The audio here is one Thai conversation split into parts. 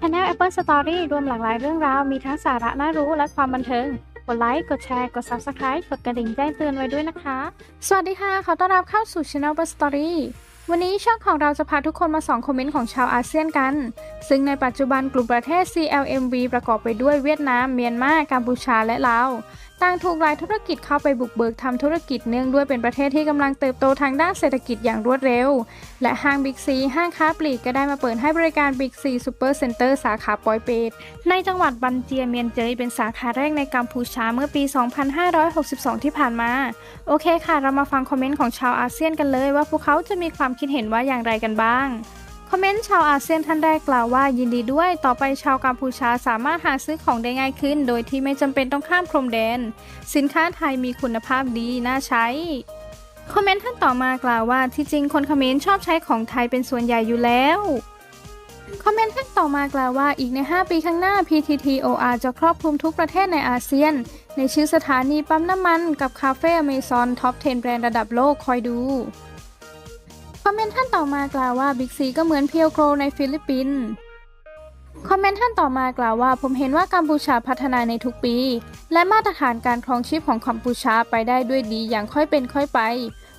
ช anel Apple Story รวมหลากหลายเรื่องราว มีทั้งสาระน่ารู้และความบันเทิง กดไลค์ กดแชร์ กด Subscribe กดกระดิ่งแจ้งเตือนไว้ด้วยนะคะ สวัสดีค่ะขอต้อนรับเข้าสู่ Channel Apple Story วันนี้ช่องของเราจะพาทุกคนมาส่องคอมเมนต์ของชาวอาเซียนกัน ซึ่งในปัจจุบันกลุ่มประเทศ CLMV ประกอบไปด้วยเวียดนาม เมียนมา กัมพูชา และลาว ต่างถูกรายธุรกิจเข้าไปบุกเบิกทำธุรกิจเนื่องด้วยเป็นประเทศที่กำลังเติบโตทางด้านเศรษฐกิจอย่างรวดเร็ว และห้างบิ๊กซีห้างค้าปลีกก็ได้มาเปิดให้บริการบิ๊กซีซูเปอร์เซ็นเตอร์สาขาปอยเปตในจังหวัดบันเจียเมียนเจยเป็นสาขาแรกในกัมพูชาเมื่อปี 2562 ที่ผ่านมา โอเคค่ะ เรามาฟังคอมเมนต์ของชาวอาเซียนกันเลยว่าพวกเขาจะมีความคิดเห็นว่าอย่างไรกันบ้าง คอมเมนต์ชาวอาเซียนท่านแรกกล่าวว่ายินดีด้วย ต่อไปชาวกัมพูชาสามารถหาซื้อของได้ง่ายขึ้น โดยที่ไม่จำเป็นต้องข้ามพรมแดน สินค้าไทยมีคุณภาพดีน่าใช้คอมเมนต์ท่านต่อมากล่าวว่าที่จริงคนคอมเขมรชอบใช้ของไทยเป็นส่วนใหญ่อยู่แล้วคอมเมนต์ท่านต่อมากล่าวว่าอีกใน 5 ปีข้างหน้า PTTOR จะครอบคลุมทุกประเทศในอาเซียน ในชื่อสถานีปั๊มน้ำมันกับคาเฟ่อเมซอนท็อป 10 แบรนด์ระดับโลกคอยดู คอมเมนต์ท่านต่อมากล่าวว่าบิ๊กซีก็เหมือนเพียวโกรในฟิลิปปินส์คอมเมนต์ท่านต่อมากล่าวว่า ผมเห็นว่ากัมพูชาพัฒนาในทุกปี และมาตรฐานการครองชีพของกัมพูชาไปได้ด้วยดีอย่างค่อยเป็นค่อยไป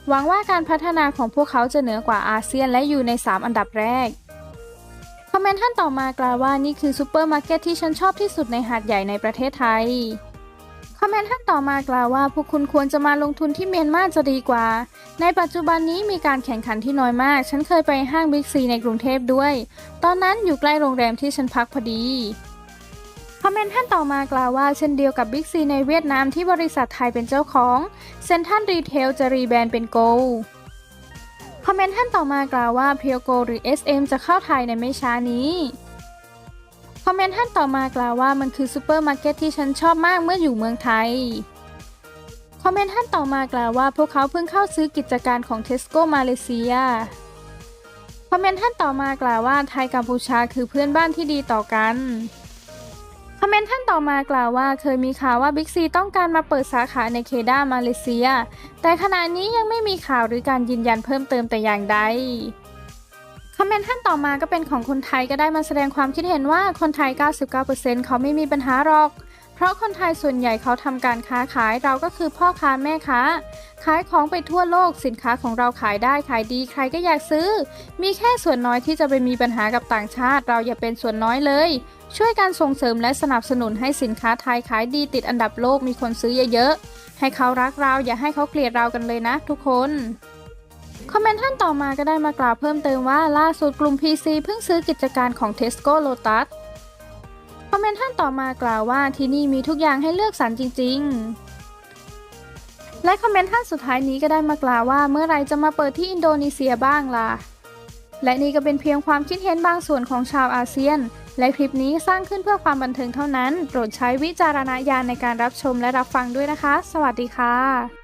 หวังว่าการพัฒนาของพวกเขาจะเหนือกว่าอาเซียนและอยู่ใน 3 อันดับแรกคอมเมนต์ท่านต่อมากล่าวว่านี่คือซูเปอร์มาร์เก็ตที่ฉันชอบที่สุดในหาดใหญ่ในประเทศไทย คอมเมนต์ท่านต่อมากล่าวว่า พวกคุณควรจะมาลงทุนที่เมียนมาจะดีกว่า ในปัจจุบันนี้มีการแข่งขันที่น้อยมาก ฉันเคยไปห้างบิ๊กซีในกรุงเทพด้วย ตอนนั้นอยู่ใกล้โรงแรมที่ฉันพักพอดีคอมเมนต์ท่านต่อมากล่าวว่าเช่นเดียวกับบิ๊กซีในเวียดนามที่บริษัทไทยเป็นเจ้าของเซ็นทรัลรีเทลจะรีแบรนด์เป็นโกลคอมเมนต์ท่านต่อมากล่าวว่าเพียวโกหรือ SM จะเข้าไทยในไม่ช้านี้ คอมเมนต์ท่านต่อมากล่าวว่ามันคือซูเปอร์มาร์เก็ตที่ฉันชอบมากเมื่ออยู่เมืองไทย คอมเมนต์ท่านต่อมากล่าวว่าพวกเขาเพิ่งเข้าซื้อกิจการของเทสโก้มาเลเซีย คอมเมนต์ท่านต่อมากล่าวว่าไทยกัมพูชาคือเพื่อนบ้านที่ดีต่อกัน คอมเมนต์ท่านต่อมากล่าวว่าเคยมีข่าวว่าบิ๊กซีต้องการมาเปิดสาขาในเคดามาเลเซีย แต่ขณะนี้ยังไม่มีข่าวหรือการยืนยันเพิ่มเติมแต่อย่างใด อมเมนต์ท่านต่อมาก็เป็นของคนไทยก็ได้มาแสดงความคิดเห็นว่าคนไทย 99%เขาไม่มีปัญหาหรอก เพราะคนไทยส่วนใหญ่เขาทำการค้าขายเราก็คือพ่อค้าแม่ค้า ขายของไปทั่วโลกสินค้าของเราขายได้ขายดีใครก็อยากซื้อ มีแค่ส่วนน้อยที่จะไปมีปัญหากับต่างชาติ เราอย่าเป็นส่วนน้อยเลย ช่วยการส่งเสริมและสนับสนุนให้สินค้าไทยขายดีติดอันดับโลกมีคนซื้อเยอะๆให้เขารักเราอย่าให้เขาเกลียดเรากันเลยนะ ทุกคน คอมเมนต์ท่านต่อมาก็ได้มากล่าวเพิ่มเติมว่าล่าสุดกลุ่ม PC เพิ่งซื้อกิจการของ Tesco Lotus คอมเมนต์ท่านต่อมากล่าวว่าที่นี่มีทุกอย่างให้เลือกสรรจริง ๆ และคอมเมนต์ท่านสุดท้ายนี้ก็ได้มากล่าวว่าเมื่อไรจะมาเปิดที่อินโดนีเซียบ้างล่ะ และนี่ก็เป็นเพียงความคิดเห็นบางส่วนของชาวอาเซียน และคลิปนี้สร้างขึ้นเพื่อความบันเทิงเท่านั้น โปรดใช้วิจารณญาณในการรับชมและรับฟังด้วยนะคะ สวัสดีค่ะ